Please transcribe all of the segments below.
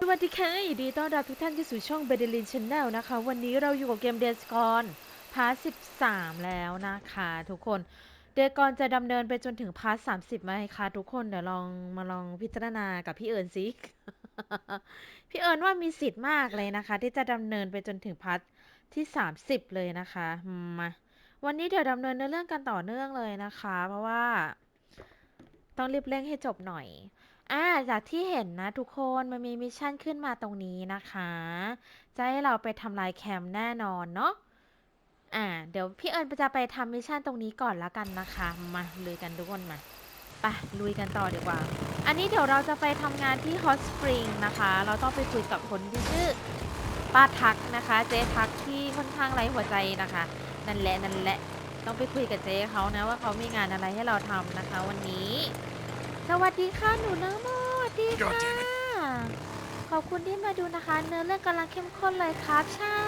สวัสดีค่ะยินดีต้อนรับทุกท่านที่สู่ช่องเบเดลินช n แนลนะคะ วันนี้เราอยู่กับเกมเดสกอนพาร์ท13 แล้วนะคะ ทุกคนเดกอนจะดำเนินไปจนถึงพาร์ท30ไหมคะ ทุกคนเดี๋ยวลองมาลองพิจารณากับพี่เอิญสิ พี่เอิญว่ามีสิทธิ์มากเลยนะคะ ที่จะดำเนินไปจนถึงพาร์ทที่ 30 เลยนะคะมาวันนี้เดี๋ยวดำเนินในเรื่องกันต่อเนื่องเลยนะคะ เพราะว่าต้องรีบเร่งให้จบหน่อย อ่าจากที่เห็นนะทุกคนมันมีมิชชั่นขึ้นมาตรงนี้นะคะ จะให้เราไปทำลายแคมป์แน่นอนเนาะอ่า เดี๋ยวพี่เอิญจะไปทำมิชชั่นตรงนี้ก่อนละกันนะคะ มาลุยกันทุกคนมาไปลุยกันต่อดีกว่า อันนี้เดี๋ยวเราจะไปทำงานที่ Hot Spring นะคะ เราต้องไปคุยกับคนที่ชื่อป้าทักนะคะ เจ๊ทักที่ค่อนข้างไร้หัวใจนะคะ นั่นแหละนั่นแหละ ต้องไปคุยกับเจ๊เขานะว่าเขามีงานอะไรให้เราทำนะคะ วันนี้ สวัสดีค่ะหนูน้ำโมสวัสดีค่ะขอบคุณที่มาดูนะคะ เนื้อเรื่องกำลังเข้มข้นเลยครับ ใช่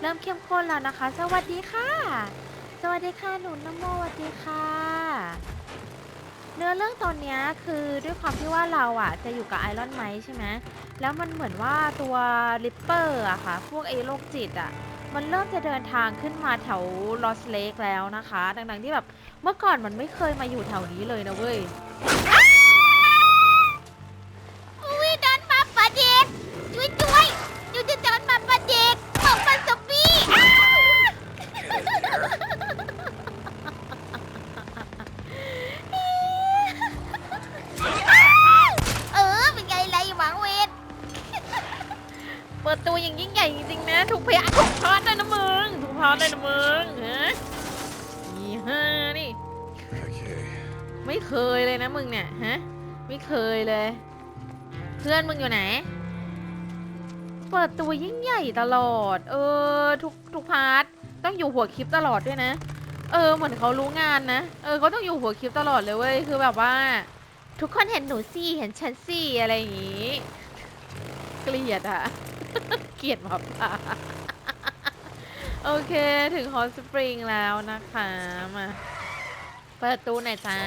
เริ่มเข้มข้นแล้วนะคะ สวัสดีค่ะ สวัสดีค่ะหนูน้ำโมสวัสดีค่ะ เนื้อเรื่องตอนเนี้ยคือด้วยความที่ว่าเราอะจะอยู่กับไอรอนไมใช่ไหมแล้วมันเหมือนว่าตัวริปเปอร์อะค่ะ พวกไอ้โรคจิตอะ มันเริ่มจะเดินทางขึ้นมาแถวลอสเลกแล้วนะคะ ดังๆที่แบบเมื่อก่อนมันไม่เคยมาอยู่แถวนี้เลยนะเว้ยอุ้ย ตัวยิ่งใหญ่ตลอด เออ ทุกทุกพาร์ทต้องอยู่หัวคลิปตลอดด้วยนะ เออ เหมือนเขารู้งานนะ เออเขาต้องอยู่หัวคลิปตลอดเลยเว้ย คือแบบว่า ทุกคนเห็นหนูซี่ เห็นฉันซี่ อะไรอย่างงี้ เกลียดอะเกลียดหมาป่าโอเค ถึงฮอตสปริงแล้วนะคะ มา เปิดตู้หน่อยจ้า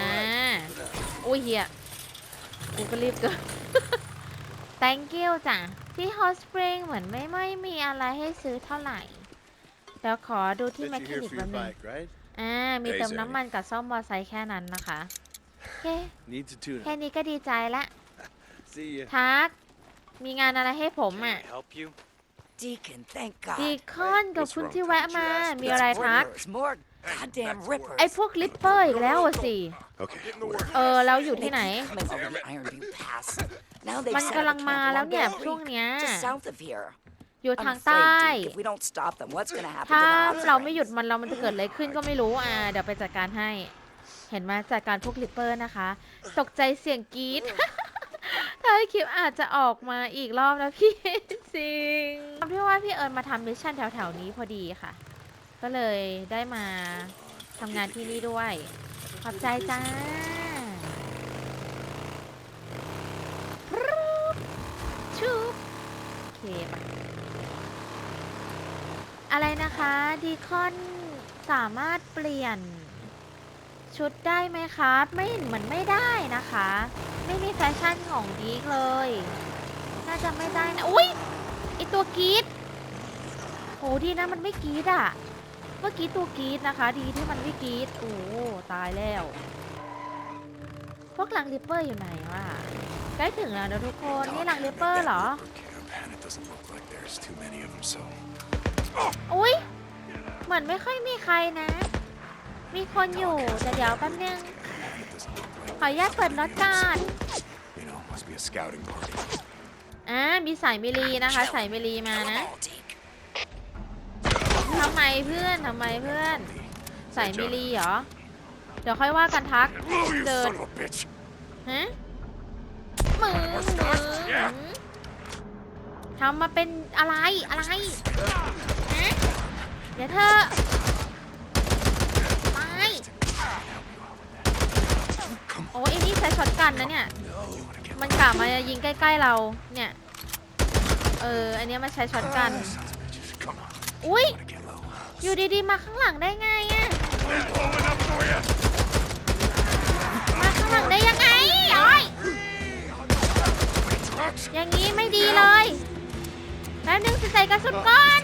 อุ้ยเฮียกูก็รีบเกิน thank you จ้ะ ที่ Hot Spring เหมือนไม่ไม่มีอะไรให้ซื้อเท่าไหร่เดี๋ยวขอดูที่ Bet แมค you're คา here นิก for แป๊ your บนึง bike, right? อ่า มี Hey, เติม Zoe. น้ำมันกับซ่อมมอไซค์แค่นั้นนะคะโอเค Needs a tune แค่นี้ก็ดีใจละ See ya. ทัก มีงานอะไรให้ผม Can อะ I help you? Deacon, thank God. ดีคอนกับคุณที่แวะมา มีอะไร That's ทัก rippers, more goddamn rippers. ไอ้พววกลิปเปอร์อีกแล้วอะสิ Okay. where? เออแล้วอยู่ที่ไหน Coming over the Iron View Pass. Now they've มัน set up กำลัง a มา camp แล้ว along เนี่ย the ช่วง alley, เนี้ย just south of here. อยู่ I'm ทาง ใต้ afraid, Deke, if we don't stop them, what's gonna happen ถ้า to the เรา house? ไม่หยุดมันเรามันจะเกิดอะไรขึ้นก็ไม่รู้อ่าเดี๋ยวไปจัดการให้ เห็นไหมจัดการพวกลิปเปอร์นะคะ ตกใจเสียงกรี๊ด ถ้าให้คลิปอาจจะออกมาอีกรอบนะพี่ จริงพี่ว่าพี่เอิญมาทำมิชชั่นแถวๆนี้พอดีค่ะ ก็เลยได้มาทำงานที่นี่ด้วย ขอบใจจ้า ชุบโอเคปะอะไรนะคะดีคอนสามารถเปลี่ยน ชุดได้ไหมคะไม่เหมือนไม่ได้นะคะ ไม่มีแฟชั่นของดีเลย น่าจะไม่ได้นะอุ้ยไอตัวกรีดโหดีนะมันไม่กรีดอะเมื่อกี้ตัวกรีดนะคะ ดีที่มันไม่กรีดโอ้ตายแล้ว พวกลังริปเปอร์อยู่ไหนวะ ใกล้ถึงแล้วนะทุกคน นี่ลังริปเปอร์เหรอ Camp, and it doesn't look like there's too many of them, so อุ้ยเหมือนไม่ค่อยมีใครนะ มีคนอยู่แต่เดี๋ยวแป๊บนึง and it doesn't look ขออนุญาตเปิดรถก่อน you know, must be a scouting party. อ่ามีสายมิลีนะคะ สายมิลีมา Kill 'em นะ all, Deke. ทำไมเพื่อนทำไมเพื่อนสายมิลีเหรอ เดี๋ยวค่อยว่ากันทัก Move, you เดิน son of a bitch! ฮะมึงมึง ทำมาเป็นอะไรอะไรฮะเดี๋ยวเธอไปโอ้ยไอ้นี่ใช้ช็อตกันนะเนี่ย มันกลับมายิงใกล้ ๆเรา เนี่ย เออ อันนี้มันใช้ช็อตกัน อุ้ย อยู่ดีๆ มาข้างหลังได้ไงอะมาข้างหลังได้ยังไงอ้ยอย่างนี้ไม่ดีเลย แป๊บนึงใส่กระสุนก่อน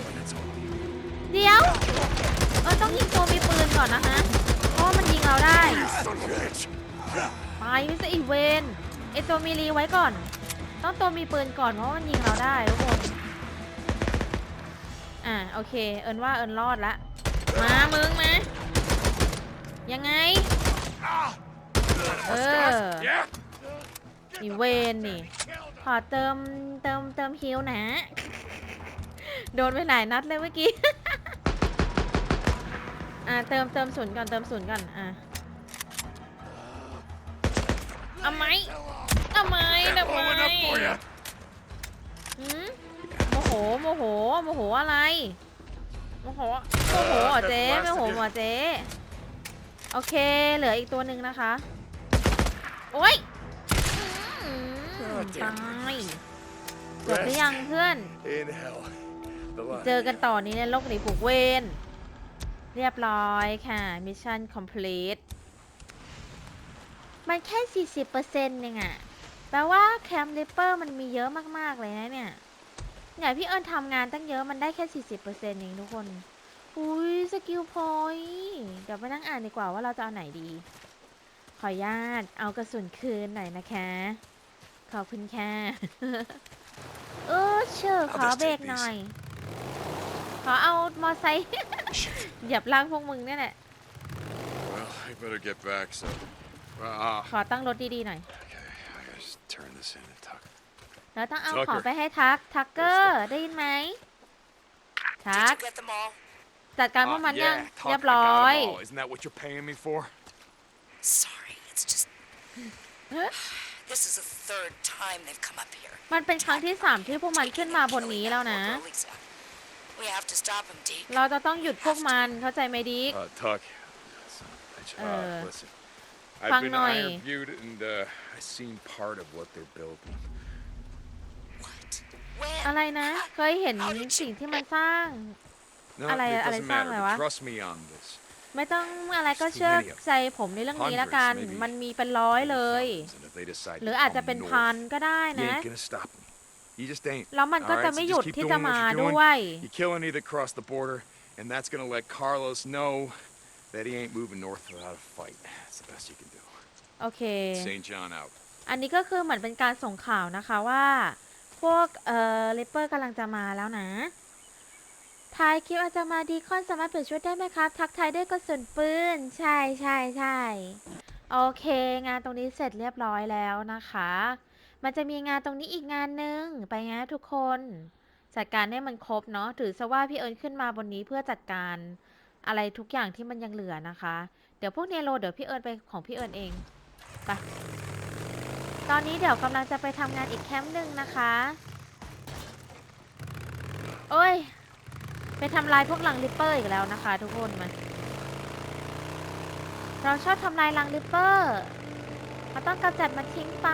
เดี๋ยว เออต้องยิงตัวมีปืนก่อนนะฮะ เพราะมันยิงเราได้ ไปไม่ใช่อีเวนไอตัวมีรีไว้ก่อน ต้องตัวมีปืนก่อนเพราะมันยิงเราได้ทุกคน อะโอเค เอิญว่าเอิญรอดละ มามึงมา ยังไง เอออีเวนนี่ ขอเติมเติมเติมฮิวนะ โดนไปหลายนัดเลยเมื่อกี้ อ่าเติมเติมศูนย์ก่อนเติมศูนย์ก่อน อะเอาไหมเอาไหมเอาไหมหืมโมโหโมโหโมโหอะไรโมโหโมโหเหรอเจ๊โมโหเหรอเจ๊โอเค เหลืออีกตัวหนึ่งนะคะ โอ๊ยตายจบหรือยังเพื่อน เจอกันต่อนี้ในโลกหนีผูกเวนเรียบร้อยค่ะ มิชชั่นคอมพลีทมันแค่ 40%เองอะแปลว่าแคมป์ริปเปอร์มันมีเยอะมาก ๆ เลยนะเนี่ยเนี่ยพี่เอิญทำงานตั้งเยอะมันได้แค่ 40%เองทุกคน อุ้ยสกิลพอยเดี๋ยวไปนั่งอ่านดีกว่าว่าเราจะเอาไหนดี ขออนุญาตเอากระสุนคืนหน่อยนะคะ ขอบคุณค่ะ เออเชื่อขอเบรกหน่อย ขอเอามอไซค์ เหยียบล่างพวกมึงเนี่ยแหละ Well, I better get back, so. Uh, ขอตั้งรถดีๆหน่อย okay, I gotta just turn this in and tuck. แล้วต้องเอา Tucker ของไปให้ทัก ทักเกอร์ ได้ยินไหม ทั Did ก you get them all? จัดการพวก Uh, มันยัง yeah, เรีย Tuck, บ I ร้อย got 'em all. Isn't that what you're paying me for? Sorry, it's just. Huh? This is the third time they've come up here. มันเป็นครั้งที่สามที่พวกมันขึ้นมาบนนี้แล้วนะ Lisa. We have to stop them, Deke. เราจะต้องหยุดพวกมันเข้าใจไหมดิก Uh, Tuck. Son of a bitch. Uh, Uh, listen. Fang I've been Noi. iron viewed and uh, I've seen part of what they're building. What? When? อะไรนะ เคยเห็นสิ่งที่มันสร้าง No, Alay- it alay doesn't sang matter. rồi but hả? Trust me on this. ไม่ต้องอะไรก็ Too เชื่อ many of ใจผมในเรื่องนี้ละกัน Hundreds, maybe มันมีเป็นร้อยเลย Thousands, and if they decide ห to รืออาจจะ come เป็น north, พันก็ได้ You นะ ain't gonna stop me. You just ain't. แล้วมันก็ Alright, จะ so ไม่ just หยุด keep ที่ doing จะ what มา you're doing. ด้วย You kill any that cross the border, and that's gonna let Carlos know that he ain't moving north without a fight. That's the best you can do. โอเค St. John out. อันนี้ก็คือเหมือนเป็นการส่งข่าวนะคะว่า พวกเอ่อเลเปอร์กำลังจะมาแล้วนะทายคลิปอาจจะมาดีคอนสามารถเปิดช่วยได้ไหมครับ ทักทายด้วยกระสุนปืน ใช่ใช่ใช่โอเค งานตรงนี้เสร็จเรียบร้อยแล้วนะคะ มันจะมีงานตรงนี้อีกงานหนึ่งไปนะทุกคน จัดการให้มันครบเนาะถือซะว่าพี่เอิญขึ้นมาบนนี้เพื่อจัดการอะไรทุกอย่างที่มันยังเหลือนะคะ เดี๋ยวพวกเนโรเดี๋ยวพี่เอิญไปของพี่เอิญเองไปตอนนี้เดี๋ยวกำลังจะไปทำงานอีกแคมป์หนึ่งนะคะ โอ้ย ไปทำลายพวกลังริปเปอร์อีกแล้วนะคะ ทุกคนมาเราชอบทำลายลังริปเปอร์เราต้องกำจัดมันทิ้งไป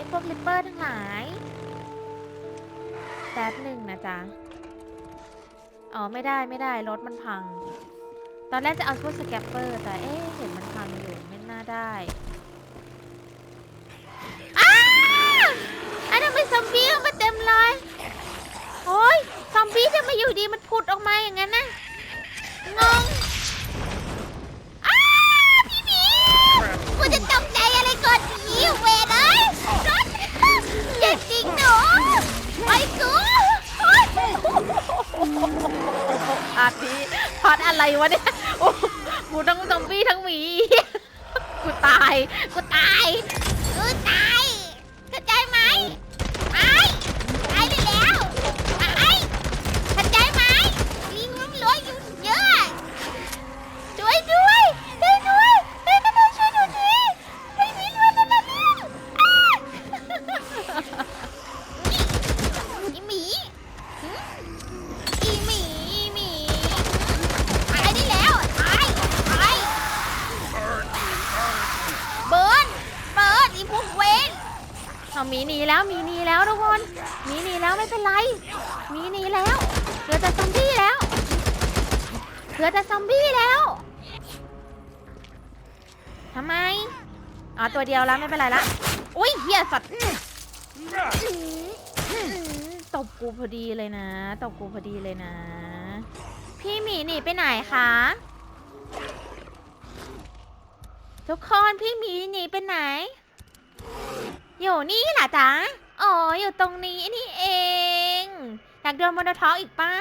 อ้พวกริปเปอร์ทั้งหลายแป๊บหนึ่งนะจ๊ะ อ๋อไม่ได้ไม่ได้รถมันพัง ตอนแรกจะเอาพวกสแกปเปอร์ แต่เอ๊ะเห็นมันพังอยู่ไม่น่าได้อ้าอันนั้นเป็นซอมบี้มาเต็มเลยโอ้ยซอมบี้จะมาอยู่ดีมันผุดออกมาอย่างนั้นนะงง พาร์ทอะไรวะเนี่ยโอ้กูทั้งซอมบี้ทั้งหมีกูตาย กูตาย เอามีหนีแล้วมีหนีแล้วทุกคนมีหนีแล้วไม่เป็นไร มีหนีแล้วเหลือแต่ซอมบี้แล้วเหลือแต่ซอมบี้แล้วทำไมอ๋อตัวเดียวแล้วไม่เป็นไรละอุ้ยเฮียสัตว์ตบกูพอดีเลยนะตบกูพอดีเลยนะ พี่หมีหนีไปไหนคะทุกคนพี่หมีหนีไปไหน อยู่นี่เหรอจ๊ะ อ๋อ อยู่ตรงนี้นี่เอง อยากโดนมอเตอร์ท็อกอีกเปล่า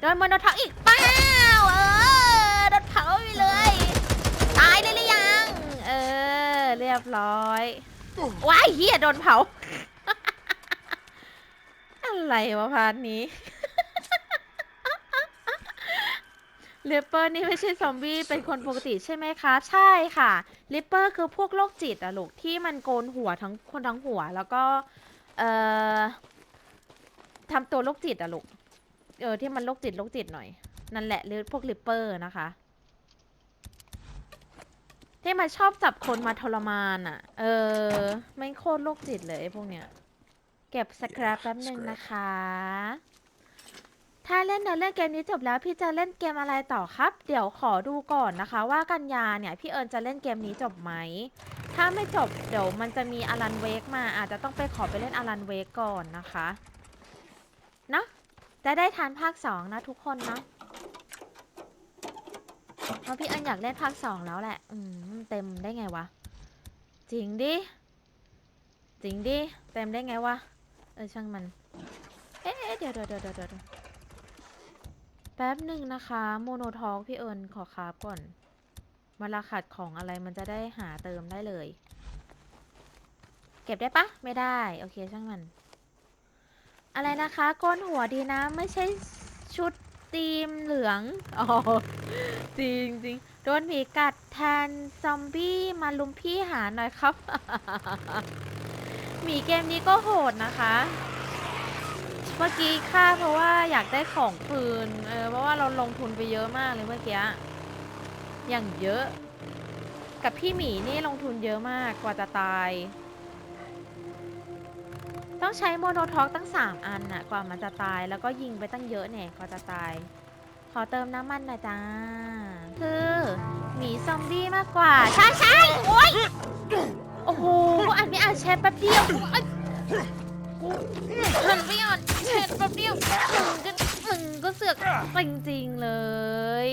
โดนมอเตอร์ท็อกอีกเปล่า เออ โดนเผาไปเลย ตายเลยหรือยัง เออ เรียบร้อย ว้ายเฮียโดนเผา อะไรวะพาร์ทนี้ลิปเปอร์นี่ไม่ใช่ซอมบี้ เป็นคนปกติใช่ไหมคะ ใช่ค่ะ ลิปเปอร์คือพวกโรคจิตอะลูกที่มันโกนหัวทั้งคนทั้งหัว แล้วก็เอ่อทำตัวโรคจิตอะลูกเออที่มันโรคจิตโรคจิตหน่อย นั่นแหละหรือพวกลิปเปอร์นะคะ ที่มันชอบจับคนมาทรมานอะเออไม่โคตรโรคจิตเลยพวกเนี้ย เก็บสครับแป๊บหนึ่งนะคะ ถ้าเล่นเนื้อเรื่องเกมนี้จบแล้วพี่จะเล่นเกมอะไรต่อครับ เดี๋ยวขอดูก่อนนะคะ ว่ากันยาเนี่ยพี่เอิญจะเล่นเกมนี้จบไหม ถ้าไม่จบเดี๋ยวมันจะมีอลันเวกมาอาจจะต้องไปขอไปเล่นอลันเวกก่อนนะคะเนาะจะได้ทานภาคสองนะทุกคนเนาะเพราะพี่เอิญอยากเล่นภาคสองแล้วแหละ อืมเต็มได้ไงวะ จริงดิ จริงดิ เต็มได้ไงวะ เออช่างมัน เอ๊ะเดี๋ยวเดี๋ยวเดี๋ยวเดี๋ยวเดี๋ยว แป๊บหนึ่งนะคะ โมโนทอกพี่เอิญขอคาบก่อนเวลาขาดของอะไรมันจะได้หาเติมได้เลย เก็บได้ปะไม่ได้ โอเคช่างมัน อะไรนะคะก้นหัวดีนะ ไม่ใช่ชุดทีมเหลืองอ๋อจริงจริงโดนผีกัดแทนซอมบี้มาลุมพี่หาหน่อยครับ หมีเกมนี้ก็โหดนะคะ เมื่อกี้ฆ่าเพราะว่าอยากได้ของคืน เออเพราะว่าเราลงทุนไปเยอะมากเลยเมื่อกี้ อย่างเยอะ กับพี่หมีนี่ลงทุนเยอะมากกว่าจะตาย ต้องใช้โมโนท็อกตั้ง 3 อันน่ะ กว่ามันจะตายแล้วก็ยิงไปตั้งเยอะเนี่ยกว่าจะตาย ขอเติมน้ำมันหน่อยจ้า คือหมีซอมบี้มากกว่า ใช่ใช่โอ้ยโอ้โหอันไม่อานแชทแป๊บเดียว หันไม่อ่านแชทแป๊บเดียวมึงก็มึงก็เสือกจริงๆเลย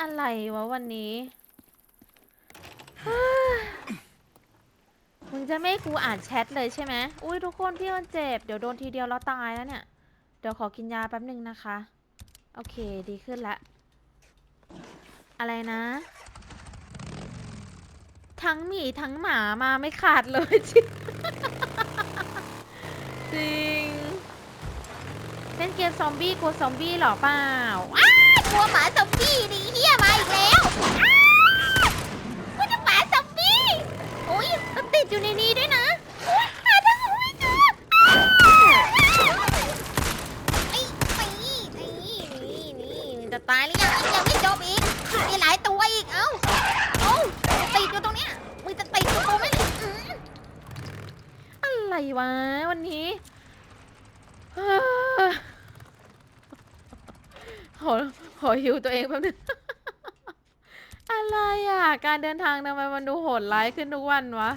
อะไรวะวันนี้ มึงจะไม่กูอ่านแชทเลยใช่ไหมอุ้ยทุกคนพี่มันเจ็บ เดี๋ยวโดนทีเดียวแล้วตายแล้วเนี่ย เดี๋ยวขอกินยาแป๊บหนึ่งนะคะ โอเคดีขึ้นละ อะไรนะ ทั้งหมีทั้งหมามาไม่ขาดเลยจิ จริง เล่นเกมซอมบี้กลัวซอมบี้เหรอเปล่าอ้ากลัวหมาซอมบี้ดิเฮียมาอีกแล้วอ้าคุณจะหมาซอมบี้โอ้ยมันติดอยู่ในนี้ด้วยนะโอ๊ยหาทางออกไม่เจออ้าไอ้ไอ้นี่นี่นี่จะตายหรือยังยังไม่จบอีกมีหลายตัวอีกเอ้าเอ้าติดอยู่ตรงเนี้ยมึงจะติดกับกูไหมเนี่ยอืม อะไรวะวันนี้ เฮ้อข อขอฮิวตัวเองแป๊บนึง อะไรอะ การเดินทางทำไมมันดูโหดร้ายขึ้นทุกวันวะ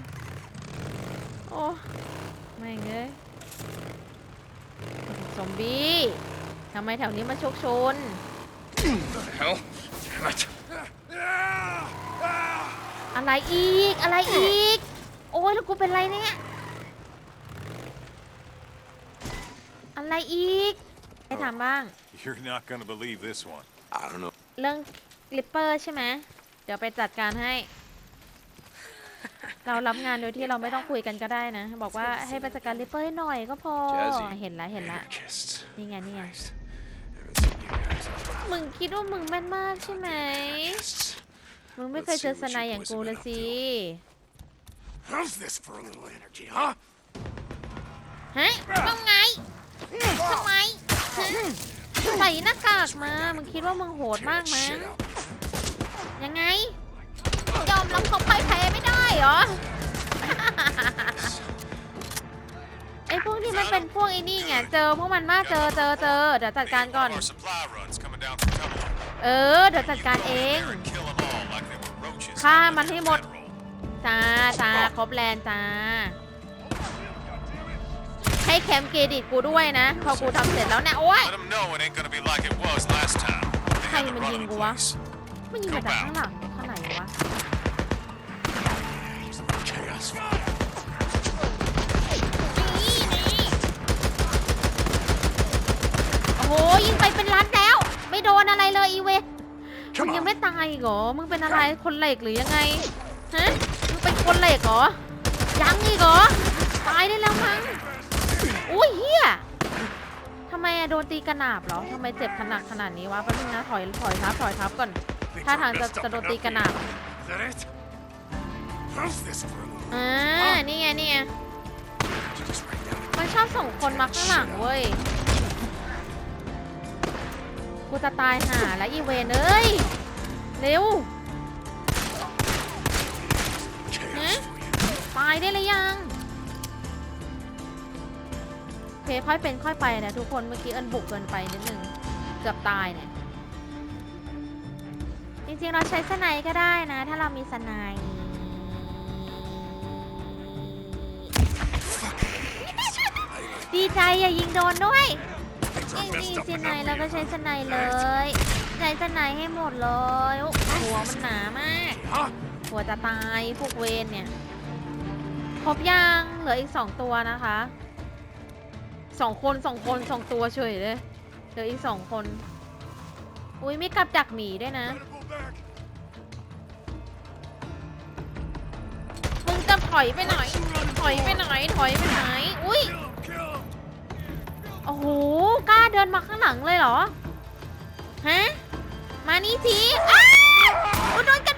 โอ้ไม่งเงยซอมบี้ทำไมแถวนี้มันชกชน The hell? Damn it. อะไรอีกอะไรอีก โอ้ยแล้วกูเป็นไรเนี่ย อะไรอีกให้ถามบ้าง You're not gonna believe this one. I don't know. เรื่องลิปเปอร์ใช่ไหมเดี๋ยวไปจัดการให้ เรารับงานโดยที่เราไม่ต้องคุยกันก็ได้นะ บอกว่าให้ไปจัดการลิปเปอร์ให้หน่อยก็พอ Jazzy. เห็นละเห็นละ Anarchists. นี่ไงนี่ไง Christ. Haven't seen you guys in a มึงคิดว่ามึงแม่นมากใช่ไหม Anarchists. มึงไม่เคยเจอสนายอย่างกูเลยสิ How's this for a little energy, huh? ฮะต้องไงทำไมฮะ ใส่หน้ากากมา มึงคิดว่ามึงโหดมาก That มั้ย shit out. ยังไง ยอมรับเขาพ่ายแพ้ไม่ได้เหรอ ไอ้พวกที่มันเป็นพวกไอ้นี่ไง เจอพวกมันมาเจอเจอเจอเดี๋ยวจัดการก่อน Our supply runs coming down from Cumberland. เออ เดี๋ยวจัดการเอง Here and kill 'em all like they were roaches. ฆ่า on มันให้หมด federal. จ้าจ้าครบแลนด์จ้า ให้ให้แคมเครดิตกูด้วยนะ พอกูทำเสร็จแล้วเนี่ยโอ๊ย Let them know it ain't gonna be like it was last time. They had the Hey, run of the Mandingo, ah. place. มันยิงมาจากข้างหลังข้างไหนวะ Chaos. นี่นี่โอ้โหยิงไปเป็นล้านแล้ว ไม่โดนอะไรเลยอีเวมึง Come ยัง on. ไม่ตายอีกเหรอ มึงเป็นอะไรคนเหล็กหรือยังไง ฮะ มึงเป็นคนเหล็กเหรอ ยังอีกเหรอ ตายได้แล้วมั้ง อุ้ยเฮียทำไมอะโดนตีกระหนาบเหรอทำไมเจ็บขนาดขนาดนี้วะแป๊บนึงนะถอยถอยทับถอยทับก่อน ถ้าทางจะจะโดนตีกระหนาบ Is that it? How's this room? อ่านี่ไงนี่ไง just write down มันชอบส่งคนมาข้างหลังเว้ย กูจะตายห่าแล้วอีเวนเอ้ย เร็ว chaos for you. ตายได้เลยยัง คค่อยเป็นค่อยไปนะทุกคนเมื่อกี้เอิญบุกเกินไปนิดนึงเกือบตายเนี่ยจริงๆเราใช้สไนด์ก็ได้นะ ถ้าเรามีสไนด์ดีใจอย่ายิงโดนด้วยยิงดีสไน enough ด์แล้วก็ใช้สไนด์เลยใช้สไนด์ให้หมดเลยหัวมันหนามากหัวจะตายพวกเวนเนี่ยครบยังเหลืออีกสองตัวนะคะ สองคนสองคนสองตัวเฉยเลยเหลืออีกสองคน อุ้ยไมีกับดักหมีด้วยนะ มึงจะถอยไปไหน ถอยไปไหน ถอยไปไหน อุ้ย โอ้โห กล้าเดินมาข้างหลังเลยเหรอ ฮะ มานี่สิอ้าวโอ้ยโดนก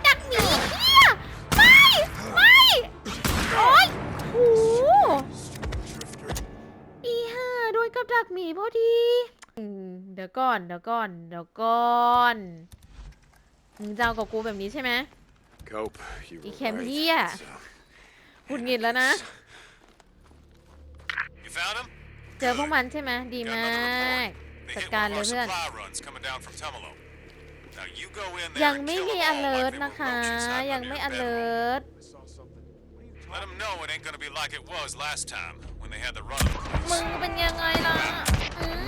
ดนกับดักหมีพอดีอืมเดี๋ยวก่อนเดี๋ยวก่อนเดี๋ยวก่อนมึงจะเอากับกูแบบนี้ใช่ไหม Cope, you You were came right. here. So, หงุดหงิดแล้วนะ You found him? เจอพวกมันใช่ไหมดี Got ม another าก report. They จัด hit การ one เล of ย our เพื่อน supply runs coming down from Tumalo. Now you go in there ยัง and ไม่ kill มี them all like alert they นะ were คะ roaches hiding ยัง under ไม่ your bedroom. alert I saw something. What are you Let talking them know it ain't gonna be like it was last time when they had the run of the มึ place. งเป็นยังไงล่ะอืม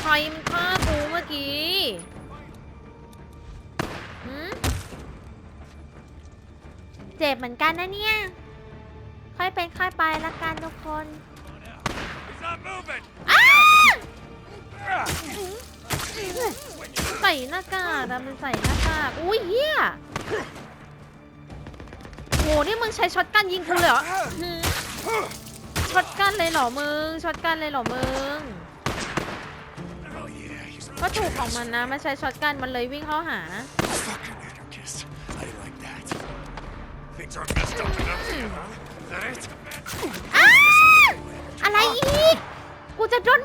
ใครมันฆ่ากูเมื่อกี้หืมเจ็บเหมือนกันนะเนี่ย ค่อยเป็นค่อยไปละกันทุกคน He's not moving. อ้าใส่หน้ากากอะมันใส่หน้ากาก อุ้ยเฮียโห นี่มึงใช้ช็อตกันยิงกูเลยเหรอหืม ช็อตกันเลยเหรอมึง ช็อตกันเลยเหรอมึง Oh yeah, he's a ก็ถูกของมันนะไม่ใช้ช็อตกันมันเลยวิ่งเข้าหา fucking anarchist. I like that. Things are messed up enough for you, huh? Is that it? อ้าอะไรอีก กูจะโดน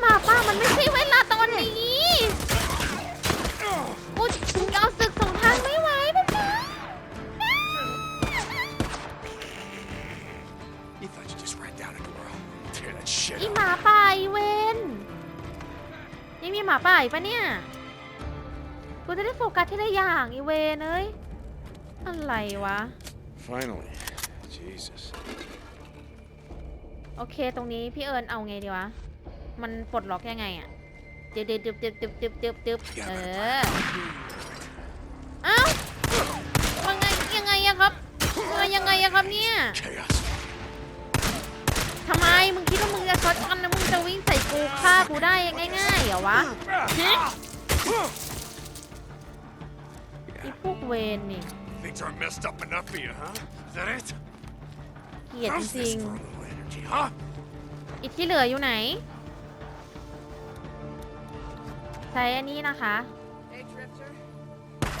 หมาป้ามันไม่ใช่เวลาตอนนี้ มีหมาป่าอีกปะเนี่ย กูจะได้โฟกัสที่ละอย่างอีเวเอ้ย อะไรวะ Finally Jesus โอเค ตรงนี้พี่เอิญเอาไงดีวะ มันปลดล็อกยังไงอะเดือบเดือบเดือบเดือบเดือบเดือบเดือบเออ เอ้าว่าไงยังไงอะครับมายังไงอะครับเนี่ยทำไมมึงคิดว่ามึงจะช็อตกันนะ จะวิ่งใส่กูฆ่ากูได้ง่ายๆเหรอวะฮะอีพวกเวนนี่ Things are messed up enough for you, huh? Is that it? เกลียดจ How's ริ this ง for a little energy, huh? ๆอีกที่เหลืออยู่ไหน ใช้อันนี้นะคะ Hey, Drifter.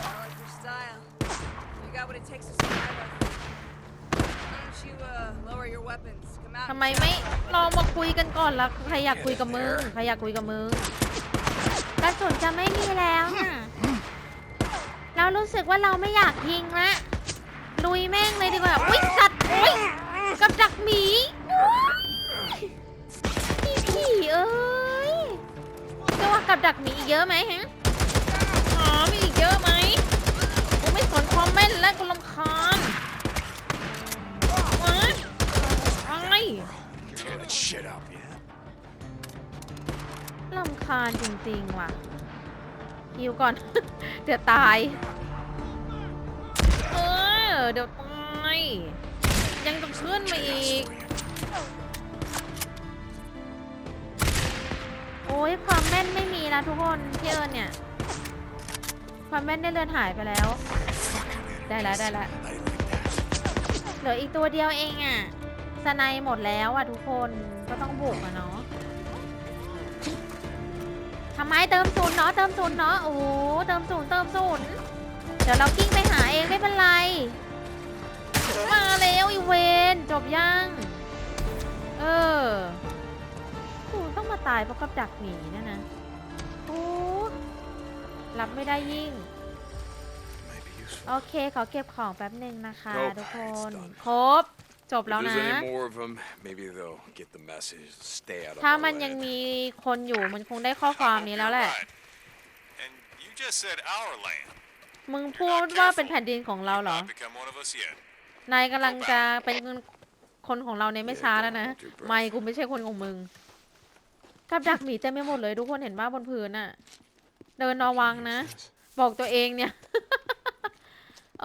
I like your style. You got what it takes to survive out here. Why don't you, uh, lower your weapons? Come out. ทำไมไม่ลองมาคุยกันก่อนละใครอยากคุยกับมึงใครอยากคุยกับมึงกระสุนจะไม่มีแล้วน่ะเรารู้สึกว่าเราไม่อยากยิงละลุยแม่งเลยดีกว่าอุ้ยสัตว์อุ้ยกับดักหมีอุ๊ยพี่ผีเอ้ยจะว่ากับดักหมีอีกเยอะไหมฮะอ๋อมีอีกเยอะไหมกูไม่สนคอมเมนต์แล้วกูรำคาญานจริงๆว่ะฮิวก่อน เดี๋ยวตาย เออ เดี๋ยวตาย ยังต้องขึ้นมาอีก โอ้ยความแม่นไม่มีนะทุกคนพี่เอิญเนี่ย ความแม่นได้เลือนหายไปแล้ว ได้แล้วได้แล้วเหลืออีกตัวเดียวเองอะสไนหมดแล้วอะทุกคนก็ต้องบุกอะเนาะ ไมเติมศูนย์เนาะเติมศูนย์เนาะโอ้โหเติมศูนย์เติมศูนย์เดี๋ยวเรากิ้งไปหาเองไม่เป็นไร มาแล้วอีเวนจบยังเออโอ้ต้องมาตายเพราะกับดักหมีเนะนะโอ้รับไม่ได้ยิ่ง Might be useful. โอเคขอเก็บของแป๊บหนึ่งนะคะครบทุกคน It's done ครบ จบ If แล้วนะ there's any more of them, maybe they'll get the message. Stay out of ถ้า our มันยัง land. มีคนอยู่มันคงได้ข้อความนี้แล้วแหละ Right. And you just said our land. มึงพูดว่าเป็นแผ่นดินของเราเหรอ Not become one of us yet. นายกำลังจะเป็นคนของเราในไม่ช้าแล้วนะ ไม่กูไม่ใช่คนของมึง กับดักหมีเต็มไปหมดเลยทุกคนเห็นว่าบนพื้นอะเดินระวังนะ บอกตัวเองเนี่ย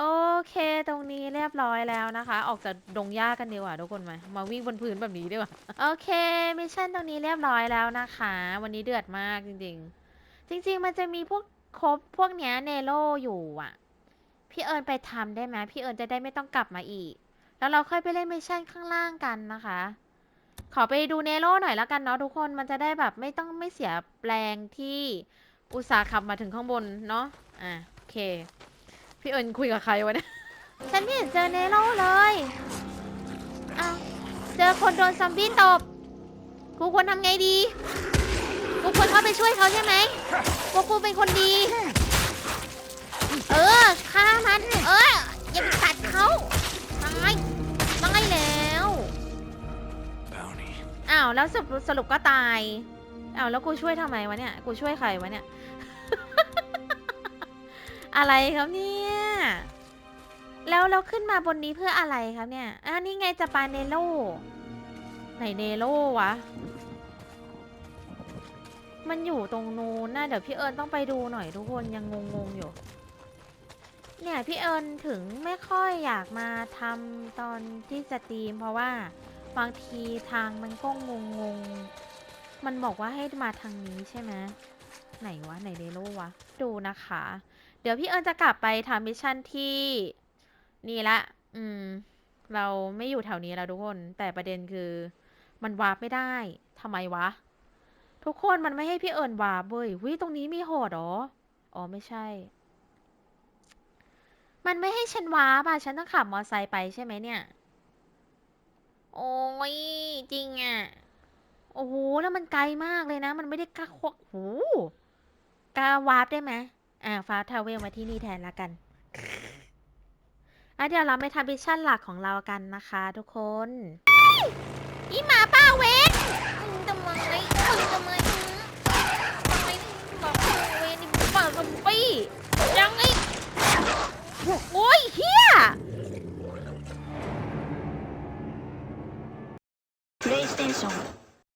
โอเคตรงนี้เรียบร้อยแล้วนะคะ ออกจากดงหญ้ากันดีกว่าทุกคนมามาวิ่งบนพื้นแบบนี้ดีกว่าโอเคมิชชั่นตรงนี้เรียบร้อยแล้วนะคะ วันนี้เดือดมากจริง ๆ จริง ๆ มันจะมีพวกครบพวกเนี้ยเนโรอยู่อะ พี่เอิญไปทำได้ไหมพี่เอิญจะได้ไม่ต้องกลับมาอีก แล้วเราค่อยไปเล่นมิชชั่นข้างล่างกันนะคะ ขอไปดูเนโรหน่อยแล้วกันเนาะทุกคนมันจะได้แบบไม่ต้องไม่เสียแรงที่อุตสาห์ขับมาถึงข้างบนเนาะอะโอเค พี่เอิญคุยกับใครวะเนี่ย ฉันไม่เห็นเจอเนโรเลยอ้าวเจอคนโดนซอมบี้ตบ กูควรทำไงดี กูควรเข้าไปช่วยเขาใช่ไหมพวกกูเป็นคนดี เออฆ่ามัน เออ อย่าไปตัดเขาตายตายแล้ว Bounty. อ้าวแล้วสรุปสรุปก็ตาย อ้าวแล้วกูช่วยทำไมวะเนี่ย กูช่วยใครวะเนี่ย อะไรครับเนี่ย แล้วเราขึ้นมาบนนี้เพื่ออะไรครับเนี่ยอ่านี่ไงจะปาเนโลไหนเนโลวะ มันอยู่ตรงนู้นนะเดี๋ยวพี่เอิญต้องไปดูหน่อยทุกคนยังงงๆอยู่ เนี่ยพี่เอิญถึงไม่ค่อยอยากมาทำตอนที่สตรีม เพราะว่าบางทีทางมันก็งงงๆมันบอกว่าให้มาทางนี้ใช่ไหมไหนวะไหนเนโลวะ ดูนะคะ เดี๋ยวพี่เอิญจะกลับไปทำมิชชั่นที่นี่ละ อืม เราไม่อยู่แถวนี้แล้วทุกคน แต่ประเด็นคือมันวาร์ปไม่ได้ทำไมวะ ทุกคนมันไม่ให้พี่เอิญวาร์ปเว้ยวิตรงนี้มีโหดเหรอ อ๋อไม่ใช่ มันไม่ให้ฉันวาร์ปอะฉันต้องขับมอไซค์ไปใช่ไหมเนี่ย โอ้ยจริงอะโอ้โหแล้วมันไกลมากเลยนะ มันไม่ได้กล้าควกโอ้โหกล้าวาร์ปได้ไหม อ่าฟ้าทาเวลมาที่นี่แทนละกันอะเดี๋ยวเราไปทำมิชชั่นหลักของเรากันนะคะ ทุกคนอีหมาป้าเวนมึงทำไมมึงทำไมทำไมบอกเวนนี่บ้าซอมบี้ยังไงโอ้ยเฮียプレイステชั่ン